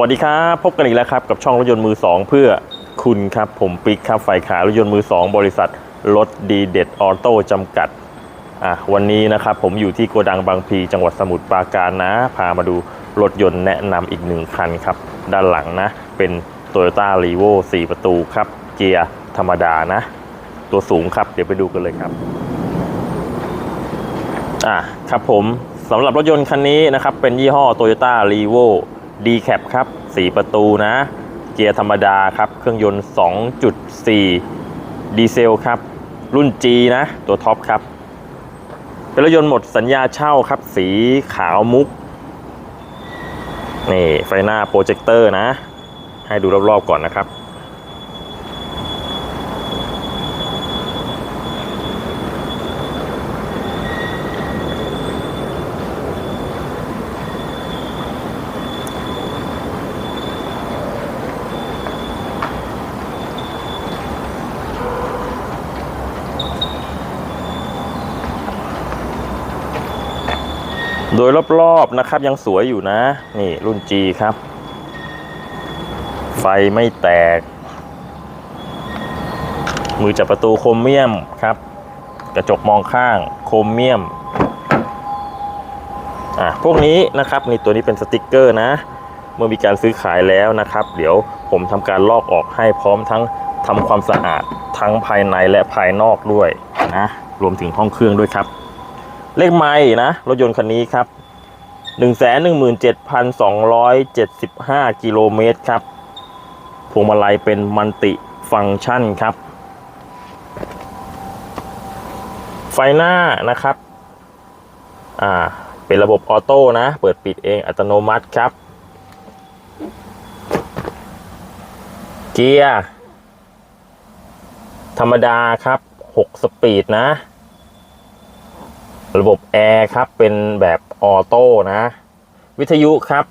วัสดีครับ พบกันอีกแล้วครับ กับช่องรถยนต์มือ 2 เพื่อคุณครับ ผมปิ๊กครับฝ่ายขายรถยนต์มือ 2 บริษัท รถดีเด็ดออโต้จำกัดอะวันนี้นะครับผมอยู่ที่โกดังบางพีจังหวัดสมุทรปราการนะ พามาดูรถยนต์แนะนำอีกหนึ่งคันครับ ด้านหลังนะ เป็น Toyota r e v o 4ประตูครับ เกียร์ธรรมดานะ ตัวสูงครับเดี๋ยวไปดูกันเลยครับอะครับผมสำหรับรถยนต์คันนี้นะครับเป็นยี่ห้อ Toyota r e v o d c a p ครับ 4 ประตูนะ เกียร์ธรรมดาครับ เครื่องยนต์ 2.4 ดีเซลครับ รุ่น G นะ ตัวท็อปครับ เป็นรถยนต์หมดสัญญาเช่าครับ สีขาวมุก นี่ ไฟหน้าโปรเจคเตอร์นะ ให้ดูรอบๆก่อนนะครับ โดยรอบๆนะครับยังสวยอยู่นะ นี่รุ่น G ครับ ไฟไม่แตก มือจับประตูโครเมียมครับ กระจกมองข้างโครเมียมอะพวกนี้นะครับนี่ตัวนี้เป็นสติกเกอร์นะ เมื่อมีการซื้อขายแล้วนะครับ เดี๋ยวผมทำการลอกออกให้พร้อมทั้งทำความสะอาดทั้งภายในและภายนอกด้วยนะรวมถึงห้องเครื่องด้วยครับ เลขไม้นะ รถยนต์คันนี้ครับ 117,275 กิโลเมตรครับ พวงมาลัยเป็นมัลติฟังก์ชันครับ ไฟหน้านะครับ อ่า เป็นระบบออโต้นะ เปิดปิดเองอัตโนมัติครับ เกียร์ ธรรมดาครับ 6 สปีดนะ ระบบแอร์ครับเป็นแบบออโต้นะ วิทยุครับ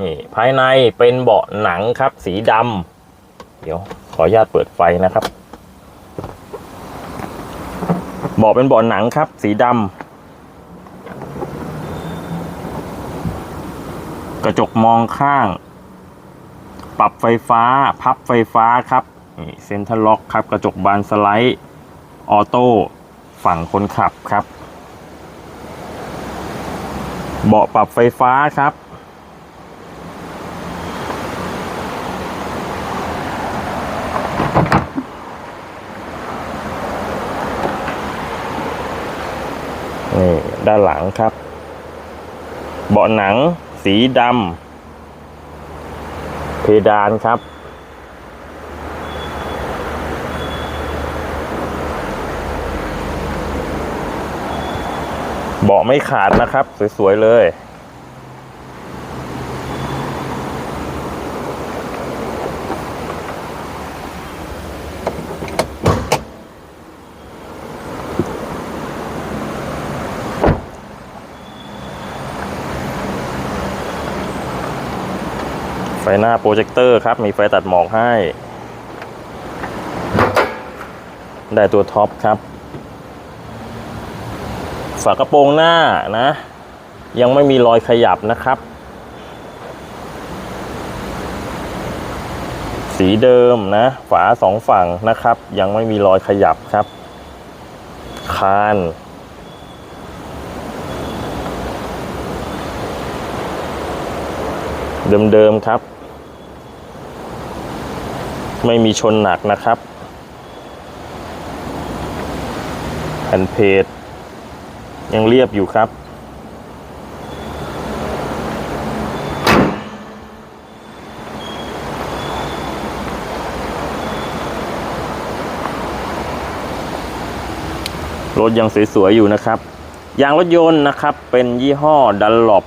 นี่ภายในเป็นเบาะหนังครับ สีดำเดี๋ยวขออนุญาตเปิดไฟนะครับเบาะเป็นเบาะหนังครับ สีดำกระจกมองข้าง ปรับไฟฟ้า พับไฟฟ้าครับนี่เซ็นทรัลล็อกครับ กระจกบานสไลด์ ออโต้ฝั่งคนขับครับ เบาะปรับไฟฟ้าครับ นี่ ด้านหลังครับ เบาะหนังสีดำเพดานครับ เบาะไม่ขาดนะครับ สวย ๆ เลย ไฟหน้าโปรเจคเตอร์ครับ มีไฟตัดหมอกให้ ได้ตัวท็อปครับ ฝากระโปรงหน้านะ ยังไม่มีรอยขยับนะครับ สีเดิมนะ ฝาสองฝั่งนะครับ ยังไม่มีรอยขยับครับ คานเดิมๆครับ ไม่มีชนหนักนะครับแผ่นเพจ ยังเรียบอยู่ครับรถยังสวยๆอยู่นะครับ ยางรถยนต์นะครับ เป็นยี่ห้อดัลลอ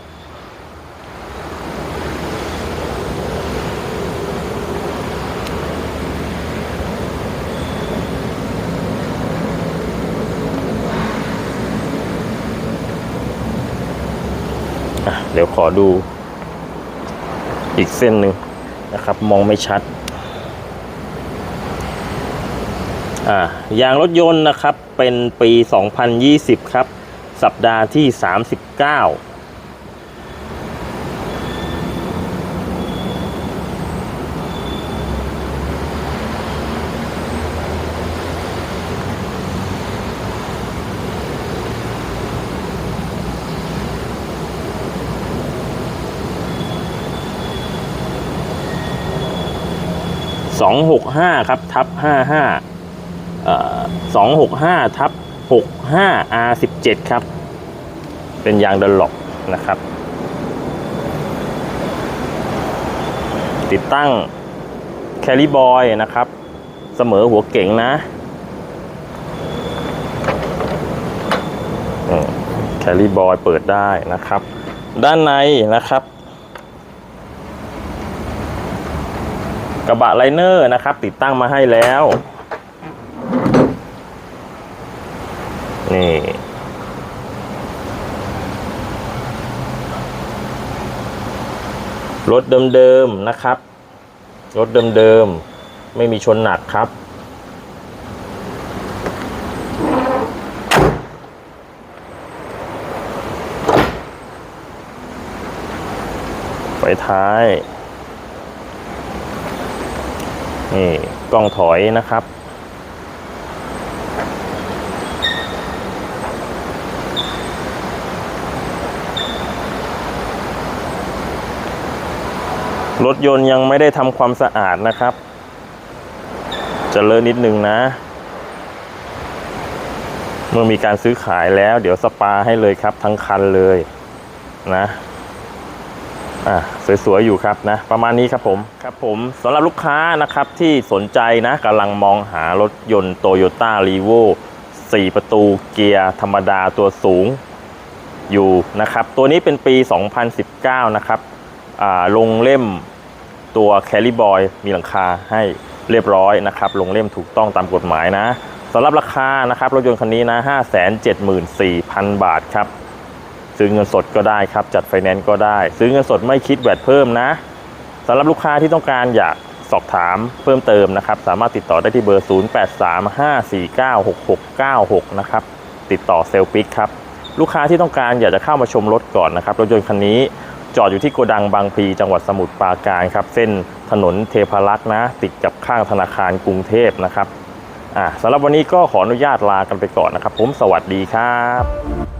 ดี๋ยวขอดู อีกเส้นหนึ่งนะครับ มองไม่ชัด อ่ายางรถยนต์นะครับ เป็นปี 2020 ครับ สัปดาห์ที่ 39 265ครับทับ55เอ่อ265ทับ65 R17 ครับ เป็นยางเดนล็อกนะครับ ติดตั้งแคลิบอยนะครับ เสมอหัวเก่งนะแคลิบอยเปิดได้นะครับ ด้านในนะครับ กระบะไลเนอร์นะครับ ติดตั้งมาให้แล้ว นี่รถเดิมๆนะครับ รถเดิมๆ ไม่มีชนหนักครับไฟท้าย นี่กล้องถอยนะครับ รถยนต์ยังไม่ได้ทำความสะอาดนะครับ จะเลอะนิดนึงนะ เมื่อมีการซื้อขายแล้ว เดี๋ยวสปาให้เลยครับ ทั้งคันเลยนะ อะสวยๆอยู่ครับนะประมาณนี้ครับผมครับผมสำหรับลูกค้านะครับที่สนใจนะกำลังมองหารถยนต์ Toyota r e v o 4 ประตูเกียร์ธรรมดาตัวสูงอยู่นะครับตัวนี้เป็นปี 2019 นะครับอ่าลงเล่มตัวแคลิบอยมีหลังคาให้เรียบร้อยนะครับลงเล่มถูกต้องตามกฎหมายนะสำหรับราคานะครับรถยนต์คันนี้นะ 574,000 บาทครับ ซื้อเงินสดก็ได้ครับ จัดไฟแนนซ์ก็ได้ ซื้อเงินสดไม่คิดแวดเพิ่มนะสำหรับลูกค้าที่ต้องการอยากสอบถามเพิ่มเติมนะครับ สามารถติดต่อได้ที่เบอร์ 0835496696 นะครับ ติดต่อเซลปิกครับ ลูกค้าที่ต้องการอยากจะเข้ามาชมรถก่อนนะครับ รถยนต์คันนี้จอดอยู่ที่โกดังบางพลีจังหวัดสมุทรปราการครับ เส้นถนนเทพารักษ์นะ ติดกับข้างธนาคารกรุงเทพนะครับอ่าสำหรับวันนี้ก็ขออนุญาตลากันไปก่อนนะครับ ผมสวัสดีครับ